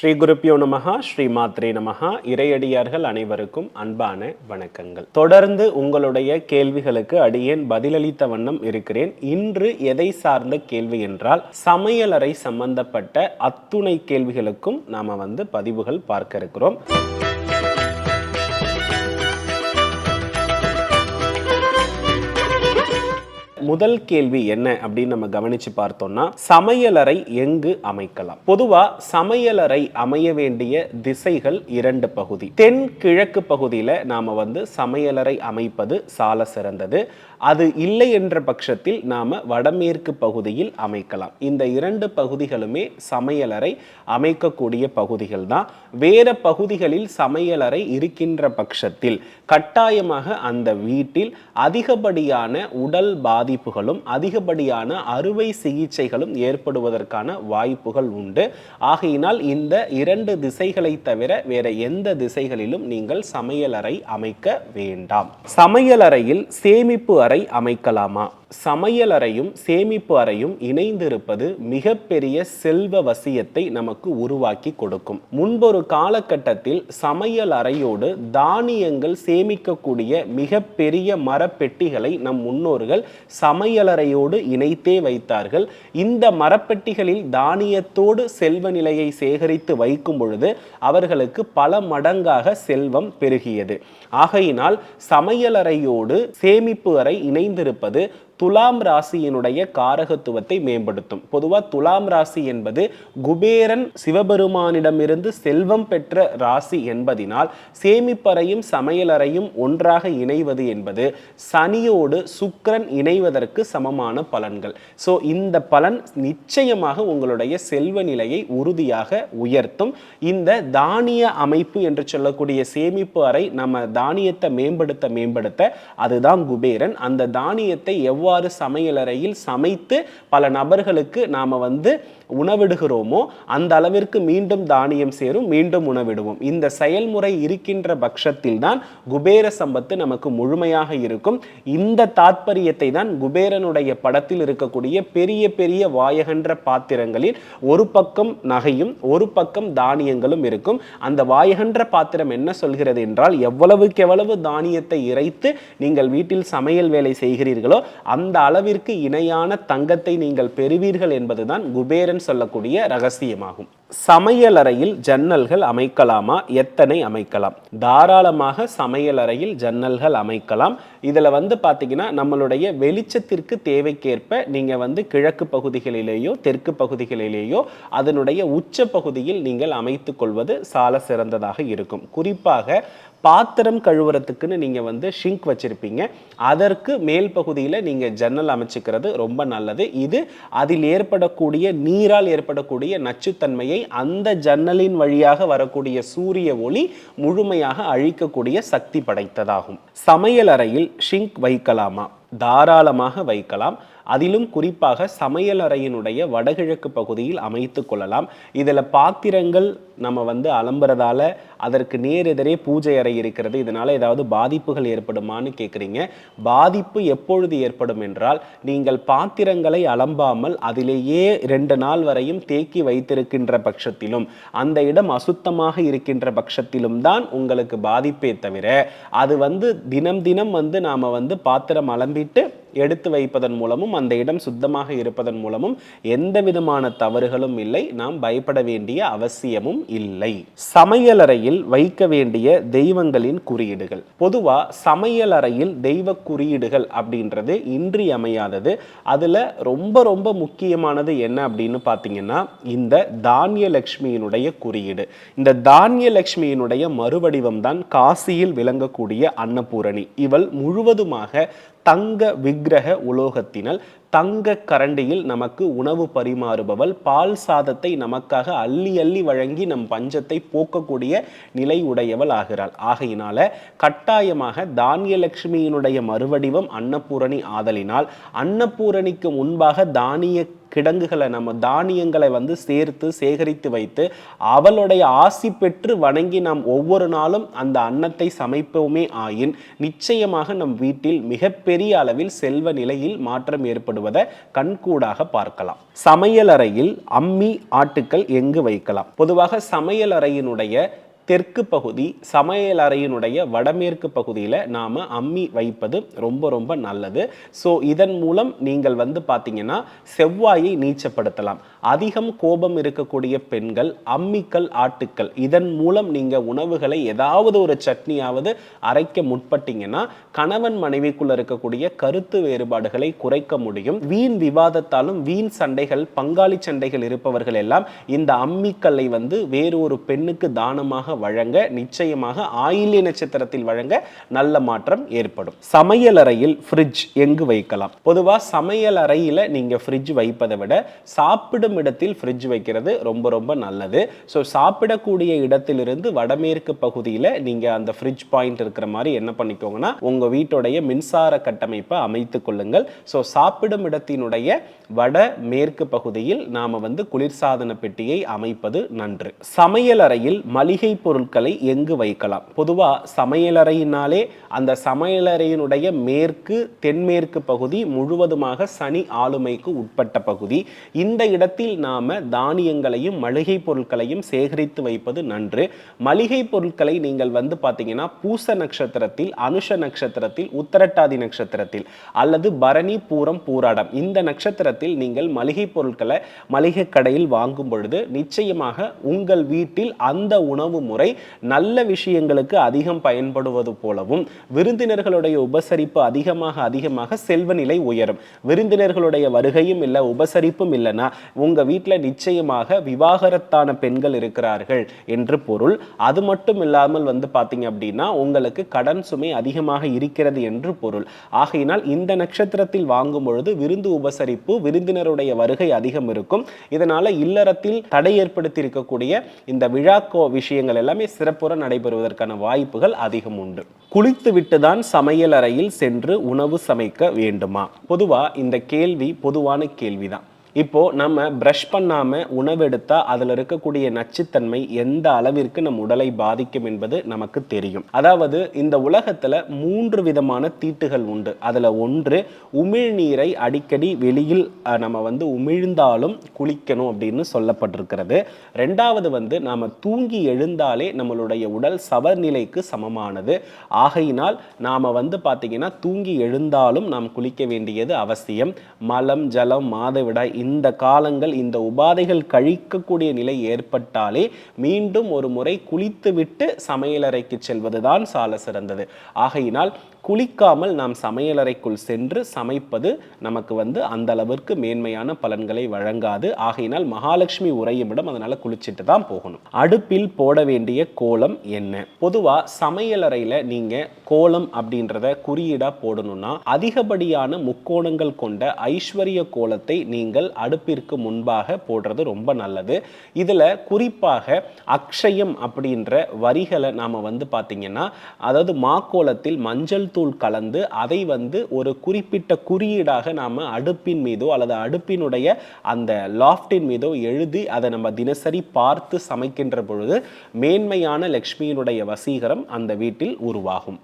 ஸ்ரீ குருப்பியோ நமகா ஸ்ரீ மாத்ரே நமகா இறையடியார்கள் அனைவருக்கும் அன்பான வணக்கங்கள். தொடர்ந்து உங்களுடைய கேள்விகளுக்கு அடியேன் பதிலளித்த வண்ணம் இருக்கிறேன். இன்று எதை சார்ந்த கேள்வி என்றால் சமையலறை சம்பந்தப்பட்ட அத்துணை கேள்விகளுக்கும் நாம வந்து பதிவுகள் பார்க்க இருக்கிறோம். முதல் கேள்வி என்ன அப்படின்னு நம்ம கவனிச்சு பார்த்தோம்னா சமையலறை எங்கு அமைக்கலாம்? பொதுவா சமையலறை அமைய வேண்டிய திசைகள் இரண்டு பகுதி. தென் கிழக்கு பகுதியில நாம வந்து சமையலறை அமைப்பது சால சிறந்தது. அது இல்லை என்ற பட்சத்தில் நாம வடமேற்கு பகுதியில் அமைக்கலாம். இந்த இரண்டு பகுதிகளுமே சமையலறை அமைக்கக்கூடிய பகுதிகள் தான். வேற பகுதிகளில் சமையலறை இருக்கின்ற பட்சத்தில் கட்டாயமாக அந்த வீட்டில் அதிகப்படியான உடல் பாதிப்புகளும் அதிகப்படியான அறுவை சிகிச்சைகளும் ஏற்படுவதற்கான வாய்ப்புகள் உண்டு. ஆகையினால் இந்த இரண்டு திசைகளை தவிர வேற எந்த திசைகளிலும் நீங்கள் சமையலறை அமைக்க வேண்டாம். சமையலறையில் சேமிப்பு அறை அமைக்கலாமா? சமையலறையும் சேமிப்பு அறையும் இணைந்திருப்பது மிகப்பெரிய செல்வ வசியத்தை நமக்கு உருவாக்கி கொடுக்கும். முன்பொரு காலகட்டத்தில் சமையல் அறையோடு தானியங்கள் சேமிக்கக்கூடிய மிகப்பெரிய மரப்பெட்டிகளை நம் முன்னோர்கள் சமையலறையோடு இணைத்தே வைத்தார்கள். இந்த மரப்பெட்டிகளில் தானியத்தோடு செல்வ நிலையை சேகரித்து வைக்கும் பொழுது அவர்களுக்கு பல மடங்காக செல்வம் பெருகியது. ஆகையினால் சமையலறையோடு சேமிப்பு அறை இணைந்திருப்பது துலாம் ராசியினுடைய காரகத்துவத்தை மேம்படுத்தும். பொதுவாக துலாம் ராசி என்பது குபேரன் சிவபெருமானிடமிருந்து செல்வம் பெற்ற ராசி என்பதினால் சேமிப்பறையும் சமையலறையும் ஒன்றாக இணைவது என்பது சனியோடு சுக்கரன் இணைவதற்கு சமமான பலன்கள். ஸோ இந்த பலன் நிச்சயமாக உங்களுடைய செல்வ நிலையை உறுதியாக உயர்த்தும். இந்த தானிய அமைப்பு என்று சொல்லக்கூடிய சேமிப்பு அறை நம்ம தானியத்தை மேம்படுத்த மேம்படுத்த அதுதான் குபேரன். அந்த தானியத்தை எவ்வாறு சமையலறையில் சமைத்து பல நபர்களுக்கு நாம வந்து உணவிடுகிறோமோ அந்த அளவிற்கு மீண்டும் தானியம் சேரும் மீண்டும் உணவிடுவோம். இந்த செயல்முறை இருக்கின்ற பட்சத்தில் தான் குபேர சம்பத்து நமக்கு முழுமையாக இருக்கும். இந்த தாத்பரியத்தை தான் குபேரனுடைய படத்தில் இருக்கக்கூடிய பெரிய பெரிய வாயகன்ற பாத்திரங்களில் ஒரு பக்கம் நகையும் ஒரு பக்கம் தானியங்களும் இருக்கும். அந்த வாயகன்ற பாத்திரம் என்ன சொல்கிறது என்றால் எவ்வளவுக்கு எவ்வளவு தானியத்தை இறைத்து நீங்கள் வீட்டில் சமையல் வேலை செய்கிறீர்களோ அந்த அளவிற்கு இணையான தங்கத்தை நீங்கள் பெறுவீர்கள் என்பதுதான் குபேரன் சொல்லக்கூடிய ரகசியமாகும். சமையலறையில் ஜன்னல்கள் அமைக்கலாமா? எத்தனை அமைக்கலாம்? தாராளமாக சமையலறையில் ஜன்னல்கள் அமைக்கலாம். இதில் வந்து பார்த்தீங்கன்னா நம்மளுடைய வெளிச்சத்திற்கு தேவைக்கேற்ப நீங்கள் வந்து கிழக்கு பகுதிகளிலேயோ தெற்கு பகுதிகளிலேயோ அதனுடைய உச்ச பகுதியில் நீங்கள் அமைத்து கொள்வது சால சிறந்ததாக இருக்கும். குறிப்பாக பாத்திரம் கழுவுறதுக்குன்னு நீங்கள் வந்து ஷிங்க் வச்சுருப்பீங்க. அதற்கு மேல் பகுதியில் நீங்கள் ஜன்னல் அமைச்சிக்கிறது ரொம்ப நல்லது. இது அதில் ஏற்படக்கூடிய நீரால் ஏற்படக்கூடிய நச்சுத்தன்மையை அந்த ஜன்னலின் வழியாக வரக்கூடிய சூரிய ஒளி முழுமையாக அழிக்கக்கூடிய சக்தி படைத்ததாகும். சமையல் அறையில் ஷிங்க் வைக்கலாமா? தாராளமாக வைக்கலாம். அதிலும் குறிப்பாக சமையலறையினுடைய வடகிழக்கு பகுதியில் அமைத்து கொள்ளலாம். இதில் பாத்திரங்கள் நம்ம வந்து அலம்புறதால அதற்கு நேர் எதிரே பூஜை அறை இருக்கிறது. இதனால் ஏதாவது பாதிப்புகள் ஏற்படுமான்னு கேட்குறீங்க பாதிப்பு எப்பொழுது ஏற்படும் என்றால் நீங்கள் பாத்திரங்களை அலம்பாமல் அதிலேயே ரெண்டு நாள் வரையும் தேக்கி வைத்திருக்கின்ற பட்சத்திலும் அந்த இடம் அசுத்தமாக இருக்கின்ற பட்சத்திலும் தான் உங்களுக்கு பாதிப்பே தவிர அது வந்து தினம் தினம் வந்து நாம் வந்து பாத்திரம் அலம்பிட்டு எடுத்து வைப்பதன் மூலமும் அந்த இடம் சுத்தமாக இருப்பதன் மூலமும் எந்த விதமான தவறுகளும் இல்லை. நாம் பயப்பட வேண்டிய அவசியமும் இல்லை. சமையலறையில் வைக்க வேண்டிய தெய்வங்களின் குறியீடுகள். பொதுவா சமையலறையில் தெய்வ குறியீடுகள் அப்படின்றது இன்றியமையாதது. அதுல ரொம்ப ரொம்ப முக்கியமானது என்ன அப்படின்னு பார்த்தீங்கன்னா இந்த தானியலக்ஷ்மியினுடைய குறியீடு. இந்த தானியலக்ஷ்மியினுடைய மறுவடிவம் தான் காசியில் விளங்கக்கூடிய அன்னபூரணி. இவள் முழுவதுமாக தங்க விக்கிரக உலோகத்தினால் தங்க கரண்டியில் நமக்கு உணவு பரிமாறுபவள் பால் சாதத்தை நமக்காக அள்ளி அள்ளி வழங்கி நம் பஞ்சத்தை போக்கக்கூடிய நிலை உடையவள் ஆகிறாள். ஆகையினால கட்டாயமாக தானியலட்சுமியினுடைய மறுவடிவம் அன்னபூரணி ஆதலினால் அன்னபூரணிக்கு முன்பாக தானிய கிடங்குகளை நம்ம தானியங்களை வந்து சேர்த்து சேகரித்து வைத்து அவளுடைய ஆசி பெற்று வணங்கி நாம் ஒவ்வொரு நாளும் அந்த அன்னத்தை சமைப்போமே ஆயின் நிச்சயமாக நம் வீட்டில் மிகப்பெரிய அளவில் செல்வ நிலையில் மாற்றம் ஏற்படுவதை கண்கூடாக பார்க்கலாம். சமையலறையில் அம்மி ஆட்டுக்கள் எங்கு வைக்கலாம்? பொதுவாக சமையலறையினுடைய தெற்கு பகுதி சமையல் அறையினுடைய வடமேற்கு பகுதியில் நாம் அம்மி வைப்பது ரொம்ப ரொம்ப நல்லது. ஸோ இதன் மூலம் நீங்கள் வந்து பார்த்தீங்கன்னா செவ்வாயை நீச்சப்படுத்தலாம். அதிகம் கோபம் இருக்கக்கூடிய பெண்கள் அம்மிக்கல் ஆட்டுக்கள் இதன் மூலம் நீங்கள் உணவுகளை ஏதாவது ஒரு சட்னியாவது அரைக்க முற்பட்டீங்கன்னா கணவன் மனைவிக்குள்ள இருக்கக்கூடிய கருத்து வேறுபாடுகளை குறைக்க முடியும். வீண் விவாதத்தாலும் வீண் சண்டைகள் பங்காளி சண்டைகள் இருப்பவர்கள் எல்லாம் இந்த அம்மிக்கல்லை வந்து வேறு ஒரு பெண்ணுக்கு தானமாக வழங்க நிச்சயமாக ஆயில்ய நட்சத்திரத்தில் வழங்க நல்ல மாற்றம் ஏற்படும். சமையலறையில் ஃப்ரிட்ஜ் எங்கு வைக்கலாம்? பொதுவா சமையல் அறையில நீங்க ஃப்ரிட்ஜ் வைப்பதை விட சாப்பிடும் இடத்தில் ஃப்ரிட்ஜ் வைக்கிறது ரொம்ப ரொம்ப நல்லது. ஸோ சாப்பிடக்கூடிய இடத்திலிருந்து வடமேற்கு பகுதியில் நீங்க அந்த ஃப்ரிட்ஜ் பாயிண்ட் இருக்கிற மாதிரி என்ன பண்ணிக்கோங்கன்னா உங்க வீட்டுடைய மின்சார கட்டமைப்பை அமைத்துக் கொள்ளுங்கள். ஸோ சாப்பிடும் இடத்தினுடைய வட மேற்கு பகுதியில் நாம வந்து குளிர்சாதன பெட்டியை அமைப்பது நன்று. சமையலறையில் மளிகை பொருட்களை எங்கு வைக்கலாம்? பொதுவாக சமையலறையினாலே அந்த சமையலறையினுடைய மேற்கு தென்மேற்கு பகுதி முழுவதுமாக சனி ஆளுமைக்கு உட்பட்ட பகுதி. இந்த இடத்தில் நாம தானியங்களையும் மளிகை பொருட்களையும் சேகரித்து வைப்பது நன்று. மளிகை பொருட்களை நீங்கள் வந்து பார்த்தீங்கன்னா பூச நட்சத்திரத்தில் அனுஷ நட்சத்திரத்தில் உத்தரட்டாதி நட்சத்திரத்தில் அல்லது பரணி பூரம் பூராடம் இந்த நட்சத்திரத்தில் நீங்கள் மளிகை பொருட்களை மளிகை கடையில் வாங்கும் பொழுது நிச்சயமாக உங்கள் வீட்டில் அந்த உணவு முறை நல்ல விஷயங்களுக்கு அதிகம் பயன்படுவது போலவும் விருந்தினர்களுடைய உபசரிப்பு அதிகமாக அதிகமாக செல்வ நிலை உயரும். விருந்தினர்களுடைய வருகையும் இல்லை உபசரிப்பும் இல்லைன்னா உங்கள் வீட்டில் நிச்சயமாக விவாகரத்தான பெண்கள் இருக்கிறார்கள் என்று பொருள். அது மட்டும் இல்லாமல் வந்து பார்த்தீங்க அப்படின்னா உங்களுக்கு கடன் சுமை அதிகமாக இருக்கிறது என்று பொருள். ஆகையினால் இந்த நட்சத்திரத்தில் வாங்கும் பொழுது விருந்து உபசரிப்பு விருந்தினருடைய வருகை அதிகம் இருக்கும். இதனால இல்லறத்தில் தடை ஏற்படுத்தி இருக்கக்கூடிய இந்த விழாக்கோ விஷயங்கள் எல்லாமே சிறப்புற நடைபெறுவதற்கான வாய்ப்புகள் அதிகம் உண்டு. குளித்து விட்டுதான் சமையல் அறையில் சென்று உணவு சமைக்க வேண்டுமா? பொதுவா இந்த கேள்வி பொதுவான கேள்விதான். இப்போது நம்ம ப்ரஷ் பண்ணாமல் உணவெடுத்தால் அதில் இருக்கக்கூடிய நச்சுத்தன்மை எந்த அளவிற்கு நம் உடலை பாதிக்கும் என்பது நமக்கு தெரியும். அதாவது இந்த உலகத்தில் மூன்று விதமான தீட்டுகள் உண்டு. அதில் ஒன்று உமிழ்நீரை அடிக்கடி வெளியில் நம்ம வந்து உமிழ்ந்தாலும் குளிக்கணும் அப்படின்னு சொல்லப்பட்டிருக்கிறது. ரெண்டாவது வந்து நாம் தூங்கி எழுந்தாலே நம்மளுடைய உடல் சவநிலைக்கு சமமானது. ஆகையினால் நாம் வந்து பார்த்திங்கன்னா தூங்கி எழுந்தாலும் நாம் குளிக்க வேண்டியது அவசியம். மலம் ஜலம் மாதவிடாய் இந்த காலங்கள் இந்த உபாதைகள் கழிக்கக்கூடிய நிலை ஏற்பட்டாலே மீண்டும் ஒரு முறை குளித்துவிட்டு சமையலறைக்கு செல்வதுதான் சால சிறந்தது. ஆகையினால் குளிக்காமல் நாம் சமையலறைக்குள் சென்று சமைப்பது நமக்கு வந்து அந்த அளவிற்கு மேன்மையான பலன்களை வழங்காது. ஆகையினால் மகாலட்சுமி உரையும் இடம் அதனால குளிச்சுட்டு தான் போகணும். அடுப்பில் போட வேண்டிய கோலம் என்ன? பொதுவாக சமையலறையில் நீங்கள் கோலம் அப்படின்றத குறியீடாக போடணும்னா அதிகப்படியான முக்கோணங்கள் கொண்ட ஐஸ்வர்ய கோலத்தை நீங்கள் அடுப்பிற்கு முன்பாக போடுறது ரொம்ப நல்லது. இதில் குறிப்பாக அக்ஷயம் அப்படின்ற வரிகளை நாம் வந்து பார்த்தீங்கன்னா அதாவது மாக்கோலத்தில் மஞ்சள் தூள் கலந்து அதை வந்து ஒரு குறிப்பிட்ட குறியீடாக நாம அடுப்பின் மீதோ அல்லது அடுப்பினுடைய அந்த லாஃப்டின் மீதோ எழுதி அதை நம்ம தினசரி பார்த்து சமைக்கின்ற பொழுது மேன்மையான லக்ஷ்மியினுடைய வசீகரம் அந்த வீட்டில் உருவாகும்.